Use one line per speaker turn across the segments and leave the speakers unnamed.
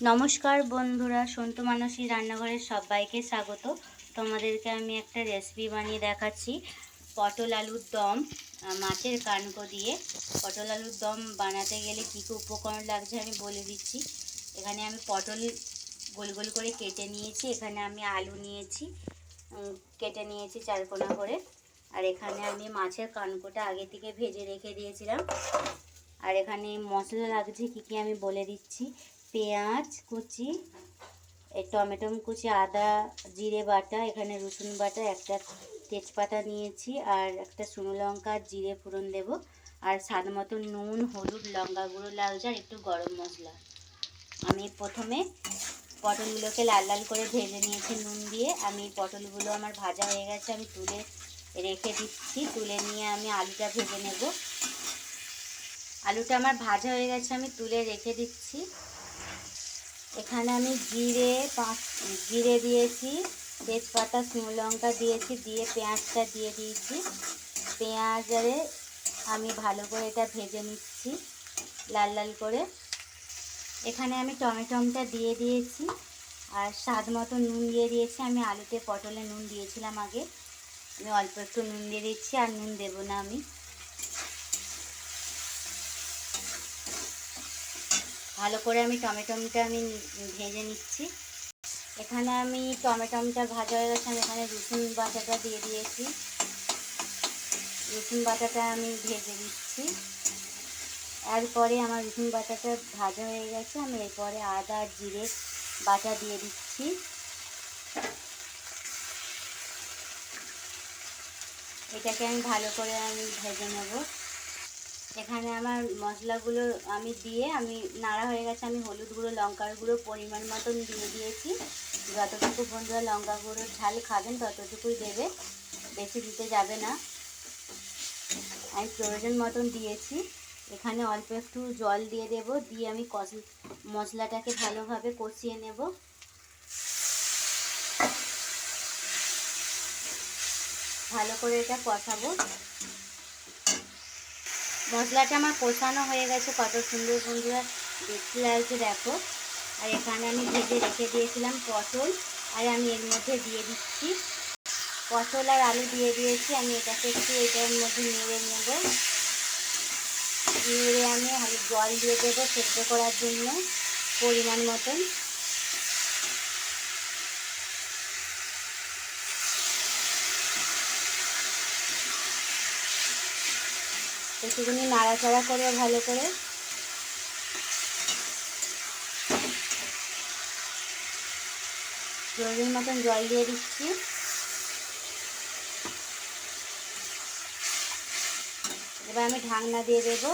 নমস্কার বন্ধুরা, সন্তু মানসী রান্নাঘরের সবাইকে স্বাগত। তোমাদেরকে আমি একটা রেসিপি বানিয়ে দেখাচ্ছি। পটল আলুর দম মাছের কানকো দিয়ে। পটল আলুর দম বানাতে গেলে কী কী উপকরণ লাগছে আমি বলে দিচ্ছি। এখানে আমি পটল গোল গোল করে কেটে নিয়েছি। এখানে আমি আলু নিয়েছি কেটে নিয়েছি চারকোনা করে। আর এখানে আমি মাছের কানকোটা আগে থেকে ভেজে রেখে দিয়েছিলাম। আর এখানে মশলা লাগছে কী কী আমি বলে দিচ্ছি। পেঁয়াজ কুচি, এই টমেটো কুচি, আদা, জিরে বাটা, এখানে রসুন বাটা, একটা তেজপাতা নিয়েছি, আর একটা শুকনো লঙ্কা, জিরে ফোড়ন দেব, আর স্বাদ মতো নুন, হলুদ, লঙ্কা গুঁড়ো লাগছে আর একটু গরম মশলা। আমি প্রথমে পটলগুলোকে লাল লাল করে ভেজে নিয়েছি নুন দিয়ে। আমি পটলগুলো আমার ভাজা হয়ে গেছে, আমি তুলে রেখে দিচ্ছি। তুলে নিয়ে আমি আলুটা ভেজে নেব। আলুটা আমার ভাজা হয়ে গেছে, আমি তুলে রেখে দিচ্ছি। এখানে আমি জিরে পাঁচ, জিরে দিয়েছি, তেজপাতা, শুকনো লঙ্কা দিয়েছি, দিয়ে পেঁয়াজটা দিয়ে দিয়েছি। পেঁয়াজে আমি ভালো করে এটা ভেজে নিচ্ছি, লাল লাল করে। এখানে আমি টমেটোমটা দিয়ে দিয়েছি, আর স্বাদ মতো নুন দিয়ে দিয়েছি। আমি আলুতে পটলে নুন দিয়েছিলাম আগে। আমি অল্প একটু নুন দিয়ে দিচ্ছি, আর নুন দেবো না আমি। ভালো করে আমি টমেটোমটা আমি ভেজে নিচ্ছি। এখানে আমি টমেটোমটা ভাজা হয়ে গেছে, আমি এখানে রসুন বাটাটা দিয়ে দিয়েছি। রসুন বাটাটা আমি ভেজে দিচ্ছি এরপরে আমার রসুন বাটাটা ভাজা হয়ে গেছে, আমি এরপরে আদা আর জিরে বাটা দিয়ে দিচ্ছি। এটাকে আমি ভালো করে আমি ভেজে নেব। এখানে আমার মশলাগুলো আমি দিয়ে আমি নাড়া হয়ে গেছে, আমি হলুদ গুঁড়ো, লঙ্কার গুঁড়ো পরিমাণ মতন দিয়ে দিয়েছি। যতটুকু বন্ধুরা লঙ্কা গুঁড়োর ঝাল খাবেন ততটুকুই দেবে, বেশি দিতে যাবে না। আমি প্রয়োজন মতন দিয়েছি। এখানে অল্প একটু জল দিয়ে দেব, দিয়ে আমি কষ, মশলাটাকে ভালোভাবে কষিয়ে নেব। ভালো করে এটা কষাবো। মশলাটা আমার কষানো হয়ে গেছে, কত সুন্দর বন্ধুরা। দেখতে লাগছে, দেখো। আর এখানে আমি ভেজে রেখে দিয়েছিলাম পটল, আর আমি এর মধ্যে দিয়ে দিচ্ছি পটল আর আলু দিয়ে দিয়েছি। আমি এটাকে একটু এটার মধ্যে নেড়ে নেব। নেড়ে আমি জল দিয়ে দেবো সেদ্ধ করার জন্য, পরিমাণ মতন। একটুখানি নাড়াচাড়া করে ভালো করে প্রয়োজন মতন জল দিয়ে দিচ্ছি। এবার আমি ঢাকনা দিয়ে দেব।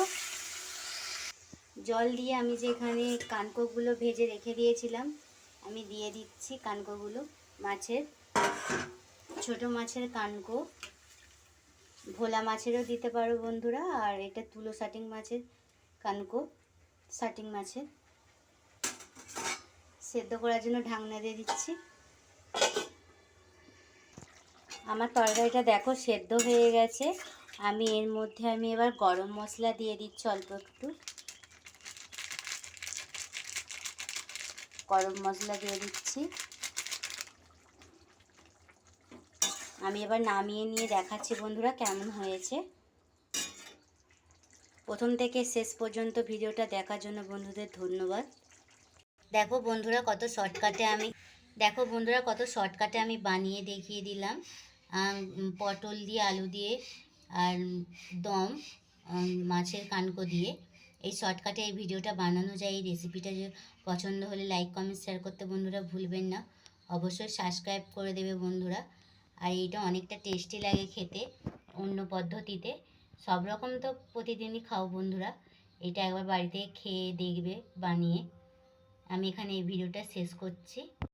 জল দিয়ে আমি যে এখানে কানকোগুলো ভেজে রেখে দিয়েছিলাম, আমি দিয়ে দিচ্ছি কানকোগুলো মাছের, ছোট মাছের কানকো। ভোলা মাছেরও দিতে পারো বন্ধুরা, আর এটা তুলো সাটিং মাছের, কানকো সাটিং মাছের। সেদ্ধ করার জন্য ঢাকনা দিয়ে দিচ্ছি। আমার তরকারিটা দেখো সেদ্ধ হয়ে গেছে। আমি এর মধ্যে আমি এবার গরম মশলা দিয়ে দিচ্ছি অল্প একটু। গরম মশলা দিয়ে দিচ্ছি। আমি এবার নামিয়ে নিয়ে দেখাচ্ছি বন্ধুরা কেমন হয়েছে। প্রথম থেকে শেষ পর্যন্ত ভিডিওটা দেখার জন্য বন্ধুদের ধন্যবাদ। দেখো বন্ধুরা কত শর্টকাটে আমি, দেখো বন্ধুরা কত শর্টকাটে আমি বানিয়ে দেখিয়ে দিলাম। পটল দিয়ে আলু দিয়ে আর দম মাছের কানকো দিয়ে। এই শর্টকাটে এই ভিডিওটা বানানো যায়, এই রেসিপিটা যে পছন্দ হলে লাইক, কমেন্ট, শেয়ার করতে বন্ধুরা ভুলবেন না। অবশ্যই সাবস্ক্রাইব করে দেবে বন্ধুরা। আর এইটা অনেকটা টেস্টি লাগে খেতে, অন্য পদ্ধতিতে। সব রকম তো প্রতিদিনই খাও বন্ধুরা। এটা একবার বাড়িতে খেয়ে দেখবে, বানিয়ে। আমি এখানে এই ভিডিওটা শেষ করছি।